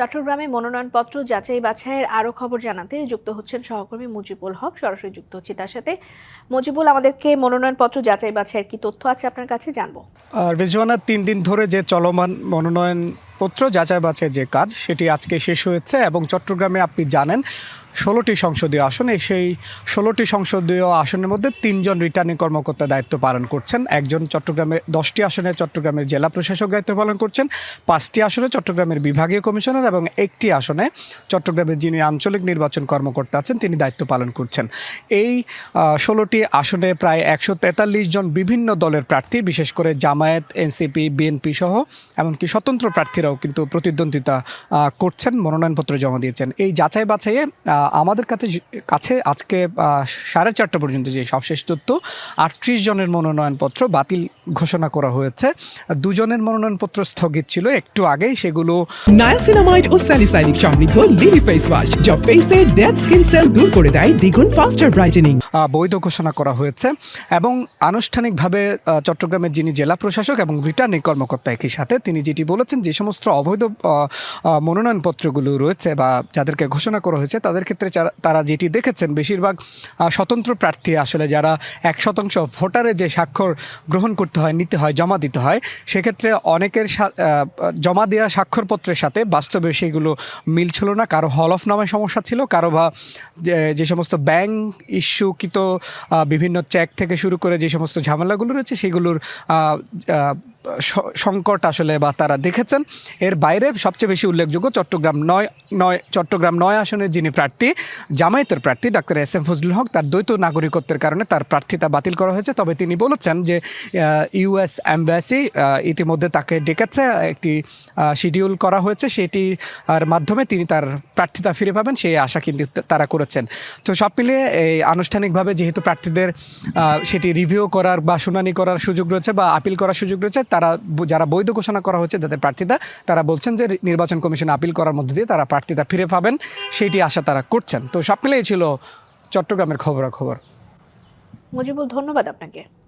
চট্টগ্রামে মনোনয়নপত্র যাচাই বাছাইয়ের আরও খবর জানাতে যুক্ত হচ্ছেন সহকর্মী মুজিবুল হক। সরাসরি যুক্ত হচ্ছে তার সাথে। মুজিবুল, আমাদেরকে মনোনয়নপত্র যাচাই বাছাইয়ের কি তথ্য আছে আপনার কাছে জানব? রেজওয়ানার তিন দিন ধরে যে চলমান মনোনয়নপত্র যাচাই বাছাই যে কাজ, সেটি আজকে শেষ হয়েছে এবং চট্টগ্রামে আপনি জানেন ষোলোটি সংসদীয় আসনে, সেই ষোলোটি সংসদীয় আসনের মধ্যে তিনজন রিটার্নিং কর্মকর্তা দায়িত্ব পালন করছেন। একজন চট্টগ্রামে দশটি আসনে চট্টগ্রামের জেলা প্রশাসক দায়িত্ব পালন করছেন, পাঁচটি আসনে চট্টগ্রামের বিভাগীয় কমিশনার এবং একটি আসনে চট্টগ্রামের যিনি আঞ্চলিক নির্বাচন কর্মকর্তা আছেন, তিনি দায়িত্ব পালন করছেন। এই ষোলোটি আসনে প্রায় একশো তেতাল্লিশ জন বিভিন্ন দলের প্রার্থী, বিশেষ করে জামায়াত, এনসিপি, বিএনপি সহ, এমনকি স্বতন্ত্র প্রার্থীরাও কিন্তু প্রতিদ্বন্দ্বিতা করছেন, মনোনয়নপত্র জমা দিয়েছেন। এই যাচাই বাছাইয়ে আমাদের কাছে কাছে আজকে সাড়ে চারটা পর্যন্ত যে সবশেষ তথ্য আটত্রিশ জনের মনোনয়নপত্র বাতিল ঘোষণা করা হয়েছে। দুজনের মনোনয়নপত্র স্থগিত ছিল একটু আগেই সেগুলো নায়াসিনামাইড ও স্যালিসাইনিক সমৃদ্ধ লিলি ফেস ওয়াশ যা ফেসের ডেড স্কিন সেল দূর করে দেয় দ্বিগুণ ফাস্টার ব্রাইটেনিং বৈধ ঘোষণা করা হয়েছে এবং আনুষ্ঠানিকভাবে চট্টগ্রামের যিনি জেলা প্রশাসক এবং রিটার্নিং কর্মকর্তা একই সাথে তিনি যেটি বলেছেন যে সমস্ত অবৈধ মনোনয়নপত্রগুলো রয়েছে বা যাদেরকে ঘোষণা করা হয়েছে তাদের ক্ষেত্রে তারা যেটি দেখেছেন বেশিরভাগ স্বতন্ত্র প্রার্থী আসলে যারা এক শতাংশ ভোটারে যে স্বাক্ষর গ্রহণ করতে হয়, নিতে হয়, জমা দিতে হয়, সেক্ষেত্রে অনেকের জমা দেওয়া স্বাক্ষরপত্রের সাথে বাস্তবে সেগুলো মিল ছিল না। কারও হল অফ নামে সমস্যা ছিল, কারও বা যে সমস্ত ব্যাংক ইস্যুকৃত বিভিন্ন চেক থেকে শুরু করে যে সমস্ত ঝামেলাগুলো রয়েছে, সেগুলোর সংকট আসলে বা তারা দেখেছেন। এর বাইরে সবচেয়ে বেশি উল্লেখযোগ্য চট্টগ্রাম নয় নয়, চট্টগ্রাম নয় আসনের যিনি প্রার্থী, জামায়াতের প্রার্থী doctor S M Fazlul Haque, তার দ্বৈত নাগরিকত্বের কারণে তার প্রার্থিতা বাতিল করা হয়েছে। তবে তিনি বলেছেন যে ইউএস অ্যাম্বাসি ইতিমধ্যে তাকে ডেকেছে, একটি শিডিউল করা হয়েছে। সেটি আর মাধ্যমে তিনি তার প্রার্থিতা ফিরে পাবেন, সেই আশা কিন্তু তারা করেছেন। তো সব মিলিয়ে এই আনুষ্ঠানিকভাবে যেহেতু প্রার্থীদের সেটি রিভিউ করার বা শুনানি করার সুযোগ রয়েছে বা আপিল করার সুযোগ রয়েছে তারা যারা বৈধ ঘোষণা করা হচ্ছে তাদের প্রার্থিতা, তারা বলছেন যে নির্বাচন কমিশন আপিল করার মধ্য দিয়ে তারা প্রার্থিতা ফিরে পাবেন। সেটি আশা তারা করছেন। তো সব মিলেই ছিল চট্টগ্রামের খবরাখবর। মুজিবুল, ধন্যবাদ আপনাকে।